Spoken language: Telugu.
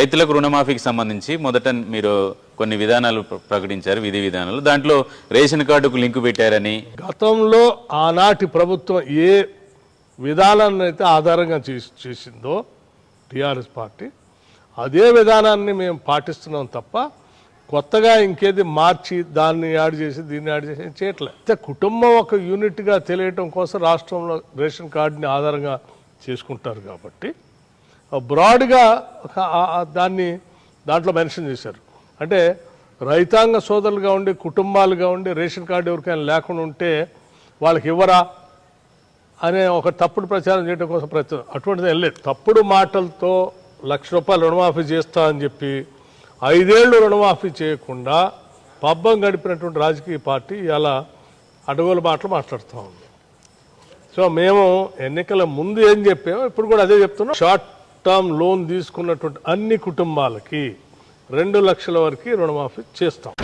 రైతులకు రుణమాఫీకి సంబంధించి మొదట మీరు కొన్ని విధానాలు ప్ర- ప్రకటించారు విధి విధానాలు. దాంట్లో రేషన్ కార్డుకు లింకు పెట్టారని గతంలో ఆనాటి ప్రభుత్వం ఏ విధానాన్ని అయితే ఆధారంగా చేసిందో టీఆర్ఎస్ పార్టీ అదే విధానాన్ని మేము పాటిస్తున్నాం తప్ప కొత్తగా ఇంకేది మార్చి దాన్ని యాడ్ చేసి దీన్ని యాడ్ చేసి చేయట్లే. అయితే కుటుంబం ఒక యూనిట్గా తెలియటం కోసం రాష్ట్రంలో రేషన్ కార్డుని ఆధారంగా చేసుకుంటారు కాబట్టి బ్రాడ్గా ఒక దాన్ని దాంట్లో మెన్షన్ చేశారు. అంటే రైతాంగ సోదరులుగా ఉండి కుటుంబాలుగా ఉండి రేషన్ కార్డు ఎవరికైనా లేకుండా ఉంటే వాళ్ళకి ఇవ్వరా అనే ఒక తప్పుడు ప్రచారం చేయడం కోసం ప్రతి అటువంటిది వెళ్ళలేదు తప్పుడు మాటలతో లక్ష రూపాయలు రుణమాఫీ చేస్తా అని చెప్పి ఐదేళ్ళు రుణమాఫీ చేయకుండా పబ్బం గడిపినటువంటి రాజకీయ పార్టీ ఇలా అడగోలు మాటలు మాట్లాడుతూ ఉంది. సో మేము ఎన్నికల ముందు ఏం చెప్పామో ఇప్పుడు కూడా అదే చెప్తున్నాం. షార్ట్ టర్మ్ లోన్ తీసుకున్నటువంటి అన్ని కుటుంబాలకి రెండు లక్షల వరకు రుణమాఫీ చేస్తాం.